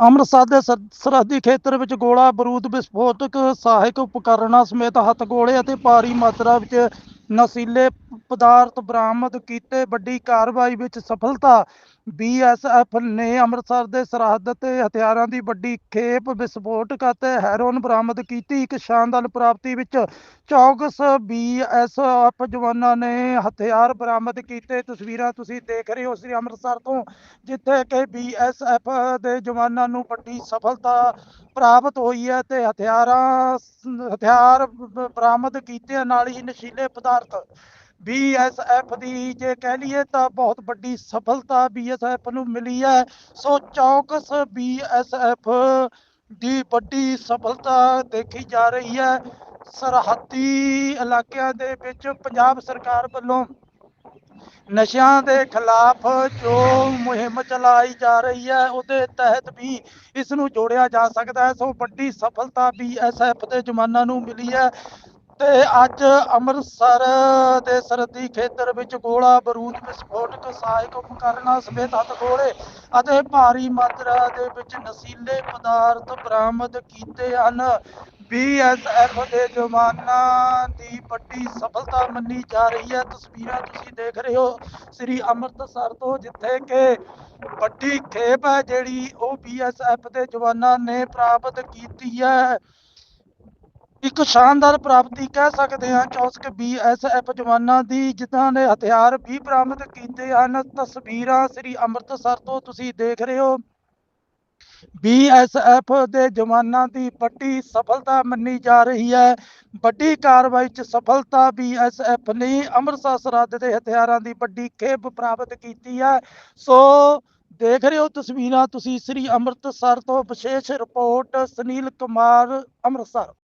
ਅੰਮ੍ਰਿਤਸਰ ਦੇ ਸਰ- ਸਰਹੱਦੀ ਖੇਤਰ ਵਿੱਚ ਗੋਲਾ ਬਰੂਦ ਵਿਸਫੋਟਕ ਸਹਾਇਕ ਉਪਕਰਨਾਂ ਸਮੇਤ ਹੱਥ ਗੋਲੇ ਅਤੇ ਭਾਰੀ ਮਾਤਰਾ ਵਿੱਚ ਨਸ਼ੀਲੇ ਪਦਾਰਥ ਬਰਾਮਦ ਕੀਤੇ, ਵੱਡੀ ਕਾਰਵਾਈ ਵਿੱਚ ਸਫਲਤਾ। ਬੀਐਸਐਫ ਨੇ ਅੰਮ੍ਰਿਤਸਰ ਦੇ ਸਰਹੱਦ ਤੇ ਹਥਿਆਰਾਂ ਦੀ ਵੱਡੀ ਖੇਪ ਵਿਸਫੋਟਕ ਅਤੇ ਹੈਰੋਨ ਬਰਾਮਦ ਕੀਤੀ। ਇੱਕ ਸ਼ਾਨਦਾਰ ਪ੍ਰਾਪਤੀ ਵਿੱਚ ਚੌਕਸ ਬੀਐਸਐਫ ਜਵਾਨਾਂ ਨੇ ਹਥਿਆਰ ਬਰਾਮਦ ਕੀਤੇ। ਤਸਵੀਰਾਂ ਤੁਸੀਂ ਦੇਖ ਰਹੇ ਹੋ ਸ੍ਰੀ ਅੰਮ੍ਰਿਤਸਰ ਤੋਂ, ਜਿੱਥੇ ਕਿ ਬੀਐਸਐਫ ਦੇ ਜਵਾਨਾਂ ਨੂੰ ਵੱਡੀ ਸਫਲਤਾ ਪ੍ਰਾਪਤ ਹੋਈ ਹੈ ਤੇ ਹਥਿਆਰਾਂ, ਹਥਿਆਰ ਬਰਾਮਦ ਕੀਤੇ। ਨਾਲ ਹੀ ਨਸ਼ੀਲੇ ਪਦਾਰਥ ਬੀਐਸਐਫ ਦੀ ਜੇ ਕਹਿ ਲਈਏ ਤਾਂ ਬਹੁਤ ਵੱਡੀ ਸਫਲਤਾ ਬੀਐਸਐਫ ਨੂੰ ਮਿਲੀ ਹੈ। ਸੋ ਚੌਕਸ ਬੀਐਸਐਫ ਦੀ ਵੱਡੀ ਸਫਲਤਾ ਦੇਖੀ ਜਾ ਰਹੀ ਹੈ। ਸਰਹੱਦੀ ਇਲਾਕਿਆਂ ਦੇ ਵਿੱਚ ਪੰਜਾਬ ਸਰਕਾਰ ਵੱਲੋਂ ਨਸ਼ਿਆਂ ਦੇ ਖਿਲਾਫ ਜੋ ਮੁਹਿੰਮ ਚਲਾਈ ਜਾ ਰਹੀ ਹੈ, ਉਹਦੇ ਤਹਿਤ ਵੀ ਇਸ ਨੂੰ ਜੋੜਿਆ ਜਾ ਸਕਦਾ ਹੈ। ਸੋ ਵੱਡੀ ਸਫਲਤਾ ਬੀਐਸਐਫ ਦੇ ਜਵਾਨਾਂ ਨੂੰ ਮਿਲੀ ਹੈ। ਤੇ ਅੱਜ ਅੰਮ੍ਰਿਤਸਰ ਦੇ ਸਰਹੱਦੀ ਖੇਤਰ ਵਿੱਚ ਗੋਲਾ ਬਰੂਦ ਵਿਸਫੋਟਕ ਸਹਾਇਕ ਉਪਕਰਨਾਂ ਸਮੇਤ ਹਥਗੋਲੇ ਅਤੇ ਭਾਰੀ ਮਾਤਰਾ ਦੇ ਵਿੱਚ ਨਸ਼ੀਲੇ ਪਦਾਰਥ ਬਰਾਮਦ ਕੀਤੇ ਹਨ। ਬੀਐਸਐਫ ਦੇ ਜਵਾਨਾਂ ਦੀ ਵੱਡੀ ਸਫਲਤਾ ਮੰਨੀ ਜਾ ਰਹੀ ਹੈ। ਤਸਵੀਰਾਂ ਤੁਸੀਂ ਦੇਖ ਰਹੇ ਹੋ ਸ੍ਰੀ ਅੰਮ੍ਰਿਤਸਰ ਤੋਂ, ਜਿੱਥੇ ਕਿ ਵੱਡੀ ਖੇਪ ਹੈ ਜਿਹੜੀ ਉਹ ਬੀਐਸਐਫ ਦੇ ਜਵਾਨਾਂ ਨੇ ਪ੍ਰਾਪਤ ਕੀਤੀ ਹੈ। ਇੱਕ ਸ਼ਾਨਦਾਰ ਪ੍ਰਾਪਤੀ ਕਹਿ ਸਕਦੇ ਹਾਂ, ਚੌਸਕ ਬੀਐਸਐਫ ਜਵਾਨਾਂ ਦੀ, ਜਿਨ੍ਹਾਂ ਨੇ ਹਥਿਆਰ ਵੀ ਬਰਾਮਦ ਕੀਤੇ ਹਨ। ਤਸਵੀਰਾਂ ਸ੍ਰੀ ਅੰਮ੍ਰਿਤਸਰ ਤੋਂ ਤੁਸੀਂ ਦੇਖ ਰਹੇ ਹੋ। ਬੀਐਸਐਫ ਦੇ ਜਵਾਨਾਂ ਦੀ ਵੱਡੀ ਸਫਲਤਾ ਮੰਨੀ ਜਾ ਰਹੀ ਹੈ। ਵੱਡੀ ਕਾਰਵਾਈ 'ਚ ਸਫਲਤਾ ਬੀਐਸਐਫ ਨੇ ਅੰਮ੍ਰਿਤਸਰ ਸਰਹੱਦ ਦੇ ਹਥਿਆਰਾਂ ਦੀ ਵੱਡੀ ਖੇਪ ਪ੍ਰਾਪਤ ਕੀਤੀ ਹੈ। ਸੋ ਦੇਖ ਰਹੇ ਹੋ ਤਸਵੀਰਾਂ ਤੁਸੀਂ ਸ੍ਰੀ ਅੰਮ੍ਰਿਤਸਰ ਤੋਂ। ਵਿਸ਼ੇਸ਼ ਰਿਪੋਰਟ ਸੁਨੀਲ ਕੁਮਾਰ ਅੰਮ੍ਰਿਤਸਰ।